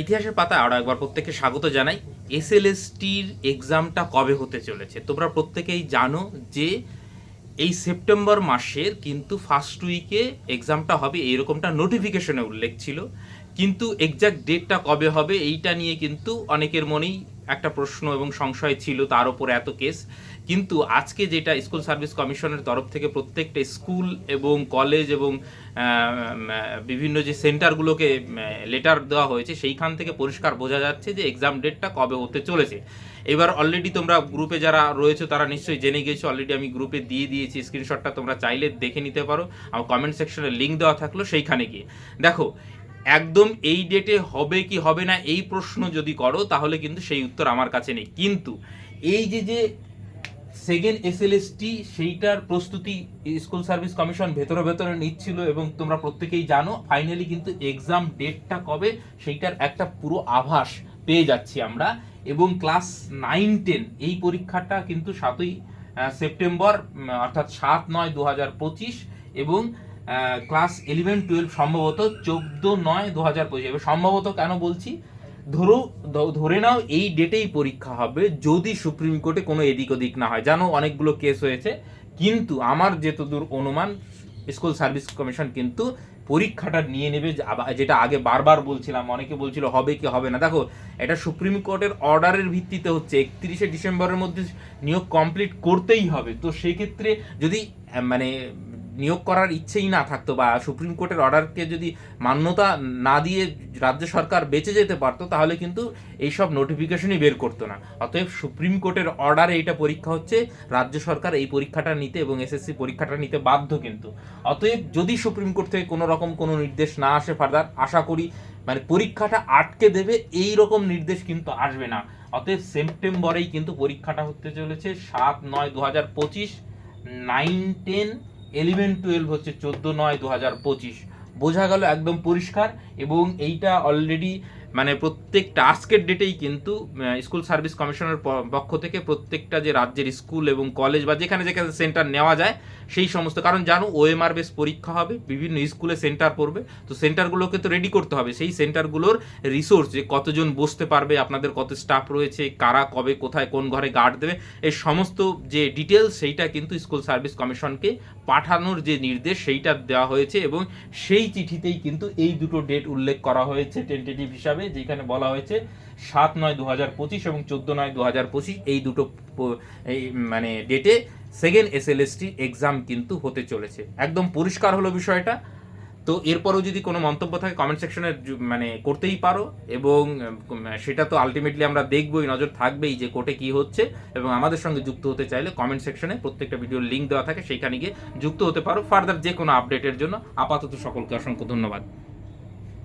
ইতিহাসের পাতা আরও একবার প্রত্যেককে স্বাগত জানাই। এসএলএসটির এক্সামটা কবে হতে চলেছে? তোমরা প্রত্যেকেই জানো যে এই সেপ্টেম্বর মাসের কিন্তু ফার্স্ট উইকে এক্সামটা হবে এরকমটা নোটিফিকেশনে উল্লেখ ছিল। কিন্তু এক্সাক্ট ডেটটা কবে হবে, এইটা নিয়ে কিন্তু অনেকের মনেই একটা প্রশ্ন এবং সংশয় ছিল তার উপরে এত কেস। কিন্তু আজকে যেটা স্কুল সার্ভিস কমিশনের তরফ থেকে প্রত্যেকটা স্কুল এবং কলেজ এবং বিভিন্ন যে সেন্টারগুলোকে লেটার দেওয়া হয়েছে, সেইখান থেকে পরিষ্কার বোঝা যাচ্ছে যে এক্সাম ডেটটা কবে হতে চলেছে। এবার অলরেডি তোমরা গ্রুপে যারা রয়েছে তারা নিশ্চয়ই জেনে গেছো অলরেডি আমি গ্রুপে দিয়ে দিয়েছি স্ক্রিনশটটা তোমরা চাইলে দেখে নিতে পারো। আমার কমেন্ট সেকশনে লিঙ্ক দেওয়া থাকল সেইখানে গিয়ে। দেখো একদম এই ডেটে হবে কি হবে না এই প্রশ্ন যদি করো, তাহলে কিন্তু সেই উত্তর আমার কাছে নেই। কিন্তু এই যে যে সেকেন্ড এসএলএসটি সেইটার প্রস্তুতি স্কুল সার্ভিস কমিশন ভেতরে ভেতরে নিচ্ছিল এবং তোমরা প্রত্যেকেই জানো ফাইনালি কিন্তু এক্সাম ডেটটা কবে সেইটার একটা পুরো আভাস পেয়ে যাচ্ছি আমরা। এবং ক্লাস নাইন টেন এই পরীক্ষাটা কিন্তু সাতই সেপ্টেম্বর অর্থাৎ সাত নয় দু হাজার পঁচিশ এবং ক্লাস ইলেভেন টুয়েলভ সম্ভবত চোদ্দ নয় দু হাজার পঁচিশ। এবার সম্ভবত কেন বলছি? ধরো ধরে নাও এই ডেটেই পরীক্ষা হবে যদি সুপ্রিম কোর্টে কোনো এদিক ওদিক না হয়। জানো অনেকগুলো কেস হয়েছে, কিন্তু আমার যেতদূর অনুমান স্কুল সার্ভিস কমিশন কিন্তু পরীক্ষাটা নিয়ে নেবে যেটা আগে বারবার বলছিলাম, অনেকে বলছিল হবে কি হবে না। দেখো, এটা সুপ্রিম কোর্টের অর্ডারের ভিত্তিতে হচ্ছে, একত্রিশে ডিসেম্বরের মধ্যে নিয়োগ কমপ্লিট করতেই হবে। তো সেক্ষেত্রে যদি মানে নিয়োগ করার ইচ্ছেই না থাকতো বা সুপ্রিম কোর্টের অর্ডারকে যদি মান্যতা না দিয়ে রাজ্য সরকার বেঁচে যেতে পারতো, তাহলে কিন্তু এইসব নোটিফিকেশনই বের করতো না। অতএব সুপ্রিম কোর্টের অর্ডারে এইটা পরীক্ষা হচ্ছে, রাজ্য সরকার এই পরীক্ষাটা নিতে এবং এসএসসি পরীক্ষাটা নিতে বাধ্য কিন্তু। অতএব যদি সুপ্রিম কোর্ট থেকে কোনো রকম কোনো নির্দেশ না আসে ফার্দার, আশা করি মানে পরীক্ষাটা আটকে দেবে, এই রকম নির্দেশ কিন্তু আসবে না। অতএব সেপ্টেম্বরেই কিন্তু পরীক্ষাটা হতে চলেছে সাত নয় দু হাজার পঁচিশ, নাইন টেন ইলেভেন টুয়েলভ হচ্ছে চোদ্দ নয় দু হাজার পঁচিশ। বোঝা গেল একদম পরিষ্কার এবং এইটা অলরেডি মানে প্রত্যেকটা আজকের ডেটেই কিন্তু স্কুল সার্ভিস কমিশনের পক্ষ থেকে প্রত্যেকটা যে রাজ্যের স্কুল এবং কলেজ বা যেখানে যেখানে সেন্টার নেওয়া যায়, সেই সমস্ত, কারণ জানো ওএমআর বেস পরীক্ষা হবে, বিভিন্ন স্কুলে সেন্টার পড়বে, তো সেন্টারগুলোকে তো রেডি করতে হবে। সেই সেন্টারগুলোর রিসোর্স যে কতজন বসতে পারবে, আপনাদের কত স্টাফ রয়েছে, কারা কবে কোথায় কোন ঘরে গার্ড দেবে, এই সমস্ত যে ডিটেলস সেইটা কিন্তু স্কুল সার্ভিস কমিশনকে পাঠানোর যে নির্দেশ, সেইটা দেওয়া হয়েছে এবং সেই চিঠিতেই কিন্তু এই দুটো ডেট উল্লেখ করা হয়েছে টেন্টেটিভ হিসাবে। যেখানে বলা হয়েছে সাত নয় দু হাজার পঁচিশ এবং চোদ্দ নয় দু হাজার পঁচিশ এই দুটো, এই মানে ডেটে second S L SLST exam কিন্তু হতে চলেছে। একদম পরিষ্কার হলো বিষয়টা। তো এরপরও যদি কোনো মন্তব্য থাকে কমেন্ট সেকশনে মানে করতেই পারো এবং সেটা তো আলটিমেটলি আমরা দেখবই, নজর থাকবেই যে কোর্টে কি হচ্ছে এবং আমাদের সঙ্গে যুক্ত হতে চাইলে কমেন্ট সেকশনে প্রত্যেকটা ভিডিওর লিঙ্ক দেওয়া থাকে সেইখানে গিয়ে যুক্ত হতে পারো। ফার্দার যে কোনো আপডেটের জন্য আপাতত সকলকে অসংখ্য ধন্যবাদ।